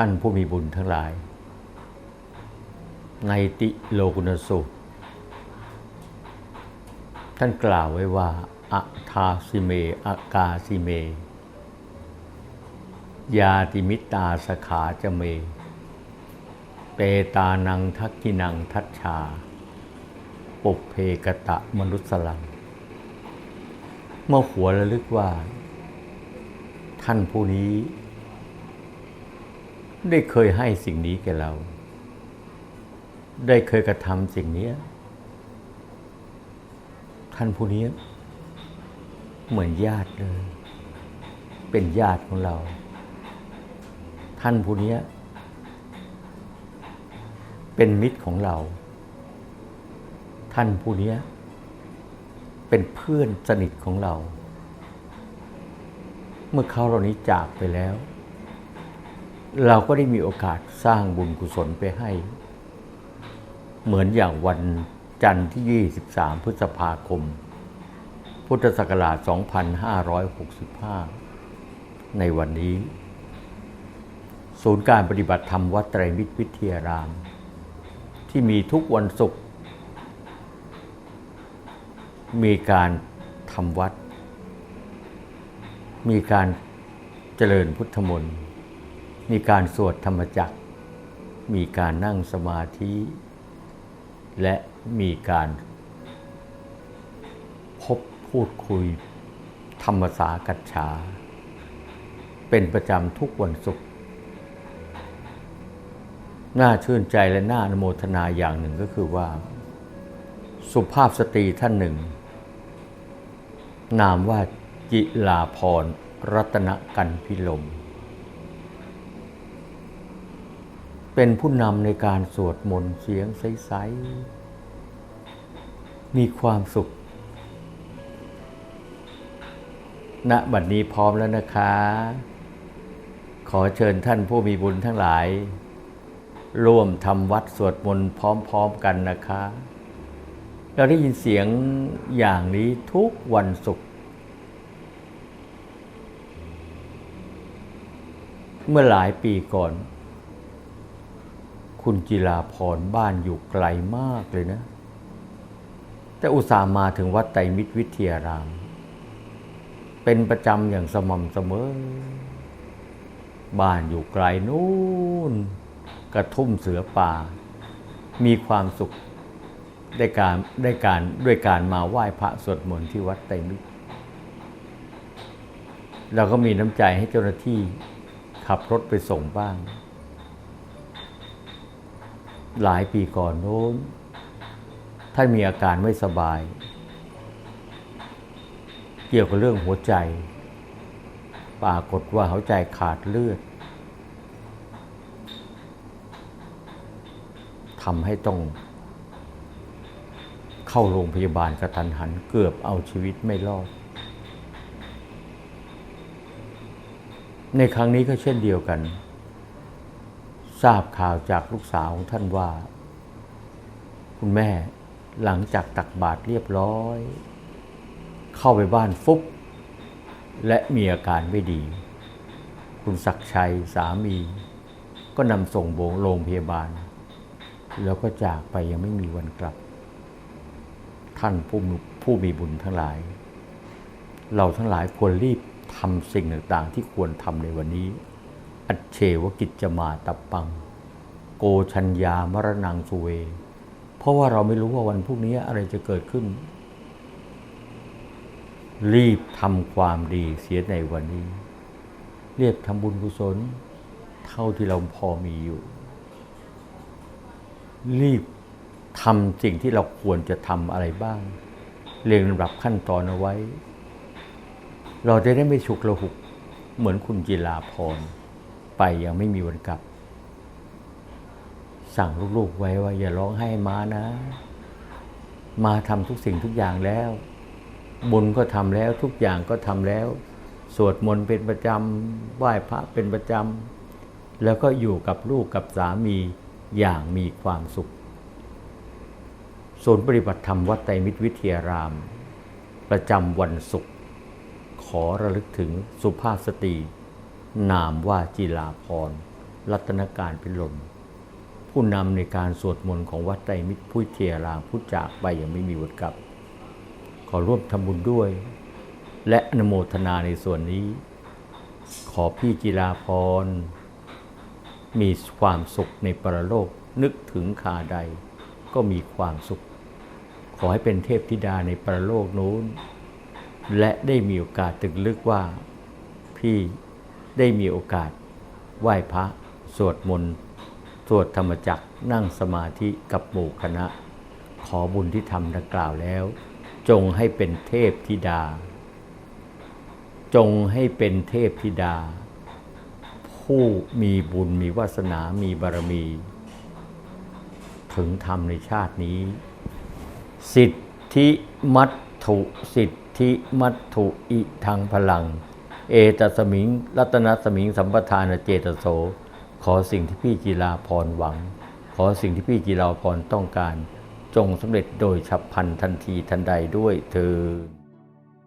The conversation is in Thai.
ท่านผู้มีบุญทั้งหลาย ในติโลกุณสูตร ท่านกล่าวไว้ว่าอะทาสิเมอากาสิเม ยาติมิตาสขาจะเม เปตานังทักกินังทัชชา ปุเพกตะมนุสลัง เมื่อหัวระลึกว่า ท่านผู้นี้ ได้เคยให้สิ่งนี้แก่เรา ได้เคยกระทำสิ่งนี้ ท่านผู้นี้ เหมือนญาติเลย เป็นญาติของเรา ท่านผู้นี้ เป็นมิตรของเรา ท่านผู้นี้ เป็นเพื่อนสนิทของเรา เมื่อเขาเหล่านี้จากไปแล้ว เราก็ได้มีโอกาสสร้างบุญกุศลไปให้ เหมือนอย่างวันจันทร์ที่ 23 พฤษภาคม พุทธศักราช 2565 ในวันนี้ ศูนย์การปฏิบัติธรรมวัดไตรมิตรวิทยาราม ที่มีทุกวันศุกร์มีการทำวัด มีการเจริญพุทธมนต์ มีการสวดธรรมจักร มีการนั่งสมาธิ และมีการพบพูดคุยธรรมสากัจฉา เป็นประจำทุกวันศุกร์น่าชื่นใจและน่าอนโมทนาอย่างหนึ่งก็คือว่า สุภาพสตรีท่านหนึ่ง นามว่าจิลาพรรัตนกันพิลม เป็นผู้นำในการสวดมนต์เสียงใสๆมีความสุข ณ บัดนี้พร้อมแล้วนะคะ ขอเชิญท่านผู้มีบุญทั้งหลาย ร่วมทำวัดสวดมนต์พร้อมๆกันนะคะ เราได้ยินเสียงอย่างนี้ทุกวันศุกร์เมื่อหลายปีก่อน คุณจิราพรบ้านอยู่ไกลมากเลยนะ แต่อุตส่าห์มาถึงวัดไตรมิตรวิทยาราม เป็นประจำอย่างสม่ำเสมอ บ้านอยู่ไกลนู่น กระทุ่มเสือป่า มีความสุขได้การได้การด้วยการมาไหว้พระสวดมนต์ที่วัดไตรมิตรเราก็มีน้ำใจให้เจ้าหน้าที่ขับรถไปส่งบ้าง หลายปีก่อนโน้นท่านมีอาการไม่สบาย เกี่ยวกับเรื่องหัวใจ ปรากฏว่าหัวใจขาดเลือดทำให้ต้อง เข้าโรงพยาบาลกระทันหันเกือบเอาชีวิตไม่รอด ในครั้งนี้ก็เช่นเดียวกัน ทราบข่าวจากลูกสาวของท่านว่า คุณแม่หลังจากตักบาตรเรียบร้อย เข้าไปบ้านฟุบและมีอาการไม่ดี คุณศักชัยสามี ก็นำส่งโบงโรงพยาบาล แล้วก็จากไปยังไม่มีวันกลับ ท่านผู้ผู้มีบุญทั้งหลาย เราทั้งหลายควรรีบทำสิ่งต่างๆ ที่ควรทำในวันนี้ อัจเฉวกิจจมาตับปัง โกชัญญามรณังสุเว เพราะว่าเราไม่รู้ว่าวันพรุ่งนี้อะไรจะเกิดขึ้น รีบทำความดีเสียในวันนี้ เรียบทำบุญกุศล เท่าที่เราพอมีอยู่ รีบทำสิ่งที่เราควรจะทำอะไรบ้าง เรียงลำดับขั้นตอนเอาไว้ เราจะได้ไม่ฉุกระหุกเหมือนคุณจิลาพร ไปยังไม่มีวันกลับ สั่งลูกๆไว้ว่า อย่าร้องไห้มานะ มาทำทุกสิ่งทุกอย่างแล้ว บุญก็ทำแล้วทุกอย่างก็ทำแล้ว สวดมนต์เป็นประจำไหว้พระเป็นประจำแล้วก็อยู่กับลูกกับสามีอย่างมีความสุขศูนย์ปฏิบัติธรรมวัดไตรมิตรวิทยาราม ประจำวันศุกร์ขอระลึกถึงสุภาพสตรี นามว่าจิลาพร รัตนการเป็นลมผู้นำในการสวดมนต์ของวัดไตรมิตรพุทธเทียรามพุทธจากไปอย่างไม่มีวันกลับ ขอร่วมทำบุญด้วย และอนโมทนาในส่วนนี้ ขอพี่จิราพร มีความสุขในปรโลกนึกถึงคาใด ก็มีความสุข ขอให้เป็นเทพธิดาในปรโลกนู้น และได้มีโอกาสตึกลึกว่าพี่ ได้มีโอกาส ไหว้พระ สวดมนต์สวดธรรมจักนั่งสมาธิกับหมู่คณะ ขอบุญที่ทำดังกล่าวแล้ว จงให้เป็นเทพธิดา จงให้เป็นเทพธิดา ผู้มีบุญมีวาสนามีบารมี ถึงธรรมในชาตินี้ สิทธิมัตถุสิทธิมัตถุอิทางพลัง เอตสมิง รัตนสมิง สัมปทานเจตโส ขอสิ่งที่พี่กีฬาพรหวัง ขอสิ่งที่พี่กีฬาพรต้องการ จงสำเร็จโดยฉับพลันทันทีทันใดด้วยเธอ